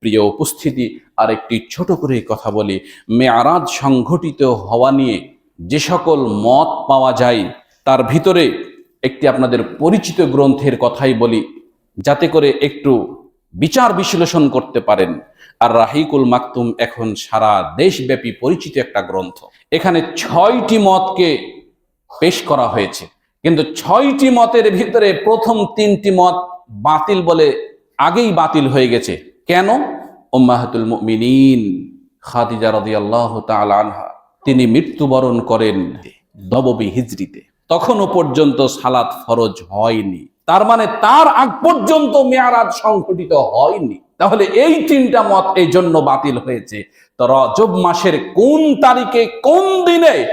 প্রিয় উপস্থিতি আর একটি ছোট করে কথা বলি। মেয়ারাজ সংঘটিত হওয়া নিয়ে যে সকল মত পাওয়া যায়, তার ভিতরে একটি আপনাদের পরিচিত গ্রন্থের কথাই বলি, যাতে করে একটু বিচার বিশ্লেষণ করতে পারেন। আর রাহিকুল মাকতুম এখন সারা দেশব্যাপী পরিচিত একটা গ্রন্থ। এখানে ছয়টি মতকে পেশ করা হয়েছে। কিন্তু ছয়টি মতের ভিতরে প্রথম তিনটি মত বাতিল বলে আগেই বাতিল হয়ে গেছে। কেন? উম্মাহাতুল মুমিনিন খাদিজা রাদিয়াল্লাহু তাআলা আনহা, তিনি মৃত্যুবরণ করেন নববী হিজরিতে। তখনও পর্যন্ত সালাত ফরজ হয়নি। তার মানে তার আগ পর্যন্ত মেয়ারাজ সংঘটিত হয়নি। তাহলে এই তিনটা মত এই জন্য বাতিল হয়েছে। তো রজব মাসের কোন তারিখে কোন দিনে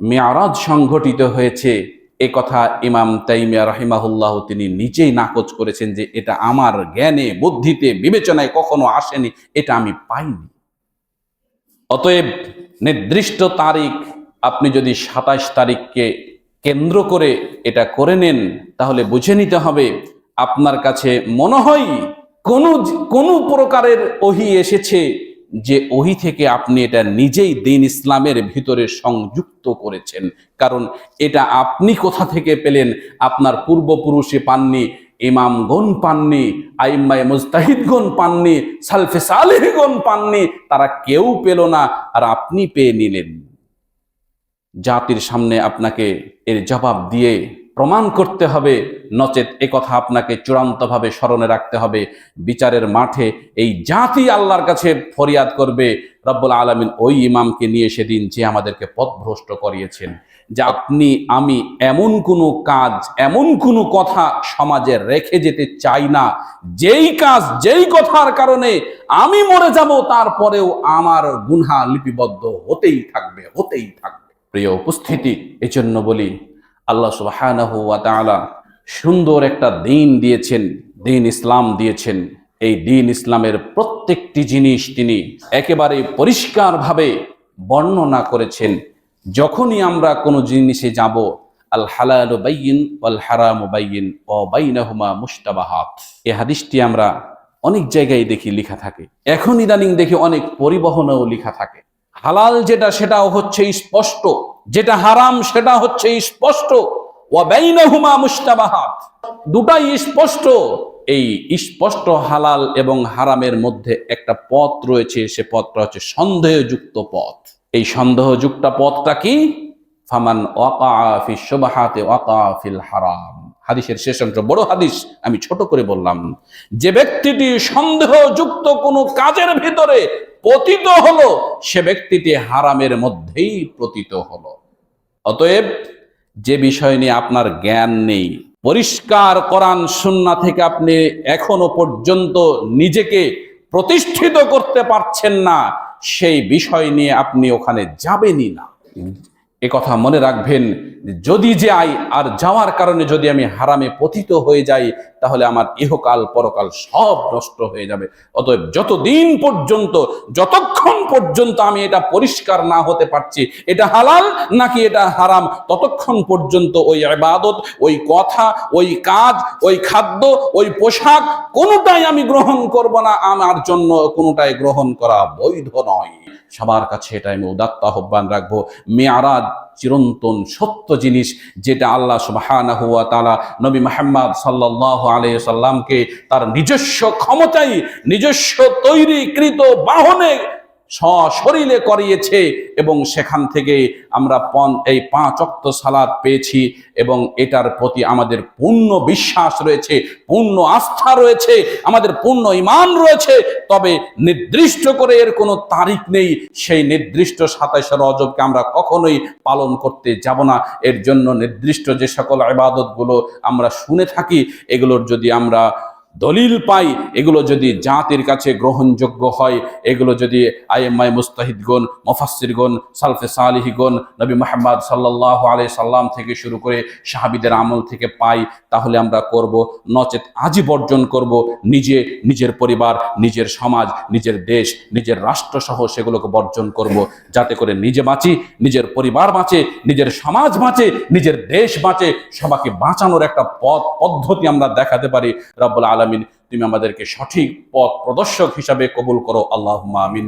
মেয়ারাজ সংঘটিত হয়েছে? এ কথা ইমাম তাইমিয়া রাহিমাহুল্লাহ তিনি নিজেই নাকচ করেছেন যে এটা আমার জ্ঞানে, বুদ্ধিতে, বিবেচনায় কখনো আসেনি, এটা আমি পাইনি। অতএব নির্দিষ্ট তারিখ আপনি যদি সাতাশ তারিখকে কেন্দ্র করে এটা করে নেন, তাহলে বুঝে নিতে হবে আপনার কাছে মনে হয় কোনো কোনো প্রকারের ওহি এসেছে যে ওহি থেকে আপনি এটা নিজেই দিন ইসলামের ভিতরে সংযুক্ত করেছেন। কারণ এটা আপনি কোথা থেকে পেলেন? আপনার পূর্বপুরুষে পাননি, ইমামগণ পাননি আইম্মাই মুস্তাহিদগণ পাননি, সালফে সালেহগণ পাননি, তারা কেউ পেল না আর আপনি পেয়ে নিলেন। জাতির সামনে আপনাকে এর জবাব দিয়ে প্রমাণ করতে হবে, নচেত এ কথা আপনাকে চূড়ান্তভাবে স্মরণে রাখতে হবে। বিচারের মাঠে এই জাতি আল্লাহর কাছে ফরিয়াদ করবে। রব্বুল আলমিন ওই ইমামকে নিয়ে সেদিন যে আমাদেরকে পথভ্রষ্ট করিয়েছেন, যে আপনি, আমি এমন কোনো কাজ, এমন কোনো কথা সমাজে রেখে যেতে চাই না। যেই কাজ, যেই কথার কারণে আমি মরে যাব, তারপরেও আমার গুনহা লিপিবদ্ধ হতেই থাকবে হতেই থাকবে। প্রিয় উপস্থিতি, এজন্য বলি আল্লাহ সুবহানাহু সুন্দর একটা দিন দিয়েছেন, দিন ইসলাম দিয়েছেন। এই দিন ইসলামের প্রত্যেকটি জিনিস তিনি একেবারে পরিষ্কারভাবে বর্ণনা করেছেন। যখনই আমরা কোনো জিনিসে যাব, আল হালালু ওয়াল হারামু বাইয়িন ওয়া বাইনাহুমা মুশতাবাহাত। এই হাদিসটি আমরা অনেক জায়গায় দেখি লেখা থাকে। এখন ইদানিং দেখি অনেক পরিবহনেও লেখা থাকে। হালাল যেটা, সেটাও হচ্ছে স্পষ্ট। যেটা হারাম, সেটা হচ্ছে স্পষ্ট। দুটাই স্পষ্ট। এই স্পষ্ট হালাল এবং হারামের মধ্যে একটা পথ রয়েছে, সে পথটা হচ্ছে সন্দেহযুক্ত পথ। এই সন্দেহযুক্ত পথটা কি? ফামান ওয়াকা ফি শুবহাতে ওয়াকা ফিল হারাম। হাদিসের শেষ অংশ, বড় হাদিস আমি ছোট করে বললাম। যে ব্যক্তিটি সন্দেহযুক্ত কোনো কাজের ভিতরে পতিত হলো, সে ব্যক্তিটি হারামের মধ্যেই পতিত হলো। অতএব যে বিষয় নিয়ে আপনার জ্ঞান নেই, পরিষ্কার কোরআন সুন্না থেকে আপনি এখনও পর্যন্ত নিজেকে প্রতিষ্ঠিত করতে পারছেন না, সেই বিষয় নিয়ে আপনি ওখানে যাবেনই না। এ কথা মনে রাখবেন যদি যাই আর যাওয়ার কারণে যদি আমি হারামে পতিত হয়ে যাই, তাহলে আমার ইহকাল পরকাল সব নষ্ট হয়ে যাবে। অতএব যতদিন পর্যন্ত, যতক্ষণ পর্যন্ত আমি এটা পরিষ্কার না হতে পারছি, এটা হালাল নাকি এটা হারাম, ততক্ষণ পর্যন্ত ওই ইবাদত, ওই কথা, ওই কাজ, ওই খাদ্য, ওই পোশাক কোনোটাই আমি গ্রহণ করব না, আমার জন্য কোনোটাই গ্রহণ করা বৈধ নয়। সবার কাছে এটা আমি উদাত্ত আহ্বান রাখব। মেয়ারাজ চিরন্তন সত্য জিনিস যেটা আল্লাহ সুবাহানা হুয়া তালা নবী মাহমাদ সাল্লাহ আলাইহি সাল্লামকে তার নিজস্ব ক্ষমতায়, নিজস্ব তৈরিকৃত বাহনে সশরীরে করিয়েছে এবং সেখান থেকে আমরা পন এই পাঁচ অক্ত সালাদ পেয়েছি এবং এটার প্রতি আমাদের পূর্ণ বিশ্বাস রয়েছে, পূর্ণ আস্থা রয়েছে, আমাদের পূর্ণ ইমান রয়েছে। তবে নির্দিষ্ট করে এর কোনো তারিখ নেই। সেই নির্দিষ্ট সাতাইশে রজবকে আমরা কখনোই পালন করতে যাব না। এর জন্য নির্দিষ্ট যে সকল আবাদতগুলো আমরা শুনে থাকি, এগুলোর যদি আমরা দলিল পাই, এগুলো যদি জাতির কাছে গ্রহণযোগ্য হয়, এগুলো যদি আইএমআই মুস্তাহিদগণ মফাসিরগণ সালফে সালিহিগণ, নবী মোহাম্মদ সাল্লাহ আলাই সাল্লাম থেকে শুরু করে সাহাবিদের আমল থেকে পাই, তাহলে আমরা করব, নচেত আজই বর্জন করব, নিজে, নিজের পরিবার, নিজের সমাজ, নিজের দেশ, নিজের রাষ্ট্র সহ সেগুলোকে বর্জন করব, যাতে করে নিজে বাঁচি, নিজের পরিবার বাঁচে, নিজের সমাজ বাঁচে, নিজের দেশ বাঁচে সবাইকে বাঁচানোর একটা পথ, পদ্ধতি আমরা দেখাতে পারি, রব্বুল আলমিন তুমি আমাদেরকে সঠিক পথ প্রদর্শক হিসাবে কবুল করো। আল্লাহ আমিন।